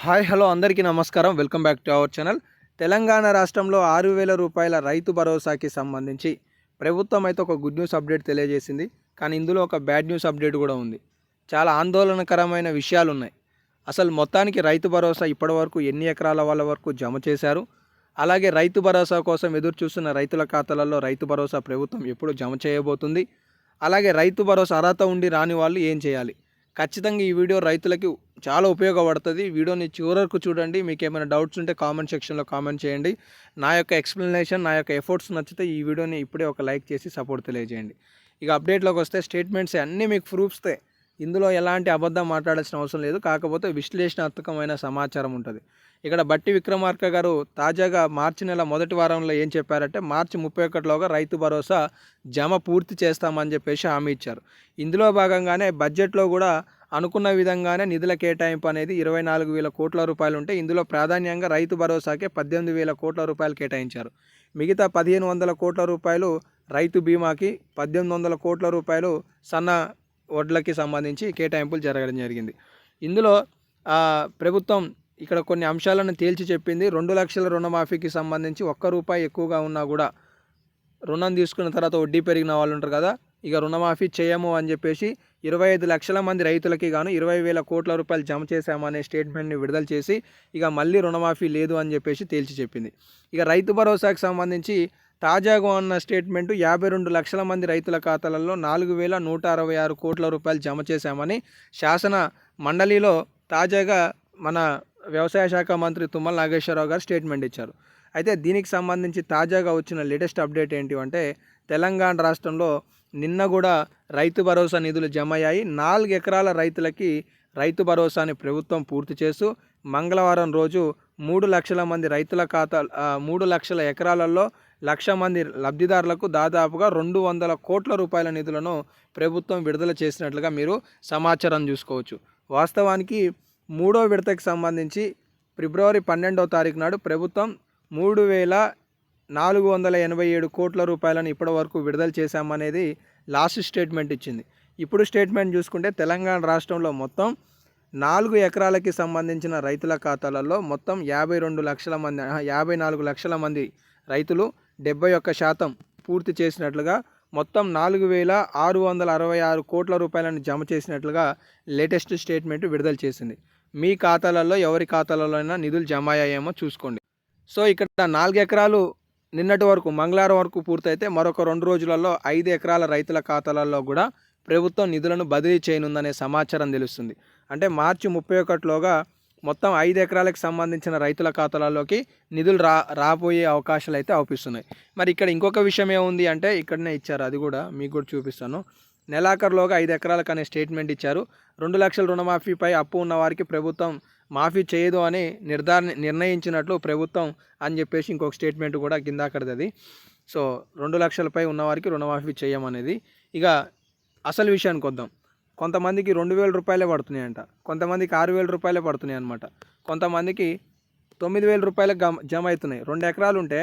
Hi hello అందరికీ నమస్కారం. Welcome back to our channel. Telangana రాష్ట్రంలో ఆరు వేల రూపాయల రైతు భరోసాకి సంబంధించి ప్రభుత్వం అయితే ఒక గుడ్ న్యూస్ అప్డేట్ తెలియజేసింది. కానీ ఇందులో ఒక బ్యాడ్ న్యూస్ అప్డేట్ కూడా ఉంది. చాలా ఆందోళనకరమైన విషయాలు ఉన్నాయి. అసలు మొత్తానికి రైతు భరోసా ఇప్పటివరకు ఎన్ని ఎకరాల వాళ్ళ వరకు జమ చేశారు? అలాగే రైతు భరోసా కోసం ఎదురు చూస్తున్న రైతుల ఖాతాలలో రైతు భరోసా ప్రభుత్వం ఎప్పుడు జమ చేయబోతుంది? అలాగే రైతు భరోసా అర్హత ఉండి రాని వాళ్ళు ఏం చేయాలి? ఖచ్చితంగా ఈ వీడియో రైతులకి చాలా ఉపయోగపడుతుంది. వీడియోని చివరకు చూడండి. మీకు ఏమైనా డౌట్స్ ఉంటే కామెంట్ సెక్షన్లో కామెంట్ చేయండి. నా యొక్క ఎక్స్ప్లెనేషన్ నా యొక్క ఎఫర్ట్స్ నచ్చితే ఈ వీడియోని ఇప్పుడే ఒక లైక్ చేసి సపోర్ట్ తెలియజేయండి. ఇక అప్డేట్లోకి వస్తే స్టేట్మెంట్స్ అన్నీ మీకు ప్రూఫ్స్తే ఇందులో ఎలాంటి అబద్ధం మాట్లాడాల్సిన అవసరం లేదు. కాకపోతే విశ్లేషణాత్మకమైన సమాచారం ఉంటుంది. ఇక్కడ బట్టి విక్రమార్క గారు తాజాగా మార్చి నెల మొదటి వారంలో ఏం చెప్పారంటే మార్చి ముప్పై ఒకటిలోగా రైతు భరోసా జమ పూర్తి చేస్తామని చెప్పేసి హామీ ఇచ్చారు. ఇందులో భాగంగానే బడ్జెట్లో కూడా అనుకున్న విధంగానే నిధుల కేటాయింపు అనేది ఇరవై నాలుగు వేల కోట్ల రూపాయలు ఉంటే ఇందులో ప్రాధాన్యంగా రైతు భరోసాకే పద్దెనిమిది వేల కోట్ల రూపాయలు కేటాయించారు. మిగతా పదిహేను వందల కోట్ల రూపాయలు రైతు బీమాకి పద్దెనిమిది వందల కోట్ల రూపాయలు సన్న వడ్లకి సంబంధించి కేటాయింపులు జరగడం జరిగింది. ఇందులో ప్రభుత్వం ఇక్కడ కొన్ని అంశాలను తేల్చి చెప్పింది. రెండు లక్షల రుణమాఫీకి సంబంధించి ఒక్క రూపాయి ఎక్కువగా ఉన్నా కూడా రుణం తీసుకున్న తర్వాత వడ్డీ పెరిగిన వాళ్ళు ఉంటారు కదా ఇక రుణమాఫీ చేయము అని చెప్పేసి ఇరవై ఐదు లక్షల మంది రైతులకి గాను ఇరవై వేల కోట్ల రూపాయలు జమ చేశామనే స్టేట్మెంట్ని విడుదల చేసి ఇక మళ్ళీ రుణమాఫీ లేదు అని చెప్పేసి తేల్చి చెప్పింది. ఇక రైతు భరోసాకు సంబంధించి తాజాగా ఉన్న స్టేట్మెంటు యాభై రెండు లక్షల మంది రైతుల ఖాతాలలో నాలుగు వేల నూట అరవై ఆరు కోట్ల రూపాయలు జమ చేశామని శాసన మండలిలో తాజాగా మన వ్యవసాయ శాఖ మంత్రి తుమ్మల నాగేశ్వరరావు గారు స్టేట్మెంట్ ఇచ్చారు. అయితే దీనికి సంబంధించి తాజాగా వచ్చిన లేటెస్ట్ అప్డేట్ ఏంటి అంటే తెలంగాణ రాష్ట్రంలో నిన్న కూడా రైతు భరోసా నిధులు జమ అయ్యాయి నాలుగు ఎకరాల రైతులకి రైతు భరోసాని ప్రభుత్వం పూర్తి చేస్తూ మంగళవారం రోజు మూడు లక్షల మంది రైతుల ఖాతా మూడు లక్షల ఎకరాలలో లక్ష మంది లబ్ధిదారులకు దాదాపుగా రెండు వందల కోట్ల రూపాయల నిధులను ప్రభుత్వం విడుదల చేసినట్లుగా మీరు సమాచారం చూసుకోవచ్చు. వాస్తవానికి మూడో విడతకి సంబంధించి ఫిబ్రవరి పన్నెండవ తారీఖు నాడు ప్రభుత్వం మూడు వేల నాలుగు వందల ఎనభై ఏడు కోట్ల రూపాయలను ఇప్పటి వరకు విడుదల చేశామనేది లాస్ట్ స్టేట్మెంట్ ఇచ్చింది. ఇప్పుడు స్టేట్మెంట్ చూసుకుంటే తెలంగాణ రాష్ట్రంలో మొత్తం నాలుగు ఎకరాలకి సంబంధించిన రైతుల ఖాతాలలో మొత్తం యాభై రెండు లక్షల మంది యాభై నాలుగు లక్షల మంది రైతులు డెబ్బై ఒక్క శాతం పూర్తి చేసినట్లుగా మొత్తం నాలుగు వేల ఆరు వందల అరవై ఆరు కోట్ల రూపాయలను జమ చేసినట్లుగా లేటెస్ట్ స్టేట్మెంట్ విడుదల చేసింది. మీ ఖాతాలలో ఎవరి ఖాతాలలో అయినా నిధులు జమ అయ్యాయేమో చూసుకోండి. సో ఇక్కడ నాలుగు ఎకరాలు నిన్నటి వరకు మంగళవారం వరకు పూర్తయితే మరొక రెండు రోజులలో ఐదు ఎకరాల రైతుల ఖాతాలలో కూడా ప్రభుత్వం నిధులను బదిలీ చేయనుందనే సమాచారం తెలుస్తుంది. అంటే మార్చి ముప్పై ఒకటిలోగా మొత్తం ఐదు ఎకరాలకు సంబంధించిన రైతుల ఖాతాలలోకి నిధులు రా రాబోయే అవకాశాలు అయితే అవుపిస్తున్నాయి. మరి ఇక్కడ ఇంకొక విషయం ఏముంది అంటే ఇక్కడనే ఇచ్చారు అది కూడా మీకు కూడా చూపిస్తాను. నెలాఖరులోగా ఐదు ఎకరాలకు అనే స్టేట్మెంట్ ఇచ్చారు. రెండు లక్షల రుణమాఫీపై అప్పు ఉన్న వారికి ప్రభుత్వం మాఫీ చేయదు అని నిర్ధారణ నిర్ణయించినట్లు ప్రభుత్వం అని చెప్పేసి ఇంకొక స్టేట్మెంట్ కూడా కింద అక్కడది సో రెండు లక్షలపై ఉన్నవారికి రుణమాఫీ చేయమనేది. ఇక అసలు విషయానికి వద్దాం. కొంతమందికి రెండు వేల రూపాయలే పడుతున్నాయంట. కొంతమందికి ఆరు వేల రూపాయలే పడుతున్నాయి అనమాట కొంతమందికి తొమ్మిది వేల రూపాయలు జమ అవుతున్నాయి రెండు ఎకరాలు ఉంటే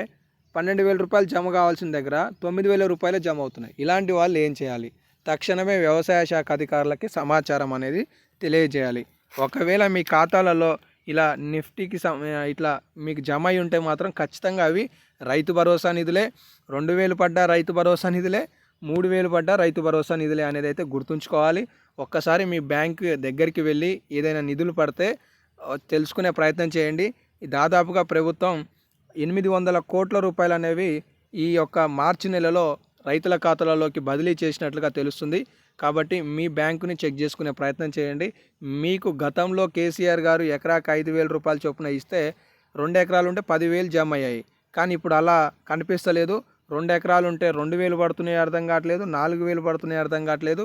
పన్నెండు వేల రూపాయలు జమ కావాల్సిన దగ్గర తొమ్మిది వేల రూపాయలే జమ అవుతున్నాయి ఇలాంటి వాళ్ళు ఏం చేయాలి? తక్షణమే వ్యవసాయ శాఖ అధికారులకి సమాచారం అనేది తెలియజేయాలి. ఒకవేళ మీ ఖాతాలలో ఇలా నిఫ్టీకి ఇట్లా మీకు జమ అయి ఉంటే మాత్రం ఖచ్చితంగా అవి రైతు భరోసా నిధులే. రెండు వేలు పడ్డ రైతు భరోసా నిధులే. మూడు వేలు పడ్డ రైతు భరోసా నిధులే అనేది అయితే గుర్తుంచుకోవాలి. ఒక్కసారి మీ బ్యాంక్ దగ్గరికి వెళ్ళి ఏదైనా నిధులు పడితే తెలుసుకునే ప్రయత్నం చేయండి. దాదాపుగా ప్రభుత్వం ఎనిమిది వందల కోట్ల రూపాయలు అనేవి ఈ యొక్క మార్చి నెలలో రైతుల ఖాతాలలోకి బదిలీ చేసినట్లుగా తెలుస్తుంది. కాబట్టి మీ బ్యాంకుని చెక్ చేసుకునే ప్రయత్నం చేయండి. మీకు గతంలో కేసీఆర్ గారు ఎకరాకి ఐదు వేల రూపాయల చొప్పున ఇస్తే రెండు ఎకరాలు ఉంటే పదివేలు జమ అయ్యాయి. కానీ ఇప్పుడు అలా కనిపిస్తలేదు. రెండు ఎకరాలు ఉంటే రెండు వేలు పడుతున్నాయి అర్థం కావట్లేదు. నాలుగు వేలు పడుతున్నాయి అర్థం కావట్లేదు.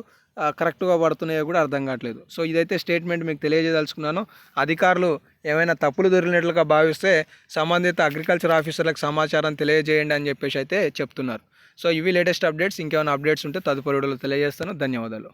కరెక్ట్గా పడుతున్నాయో కూడా అర్థం కావట్లేదు. సో ఇదైతే స్టేట్మెంట్ మీకు తెలియజేయదలుచుకున్నాను. అధికారులు ఏమైనా తప్పులు దొరికినట్లుగా భావిస్తే సంబంధిత అగ్రికల్చర్ ఆఫీసర్లకు సమాచారం తెలియజేయండి అని చెప్పేసి అయితే చెప్తున్నారు. సో ఇవి లేటెస్ట్ అప్డేట్స్. ఇంకేమైనా అప్డేట్స్ ఉంటే తదుపరి వీడియోలో తెలియజేస్తాను. ధన్యవాదాలు.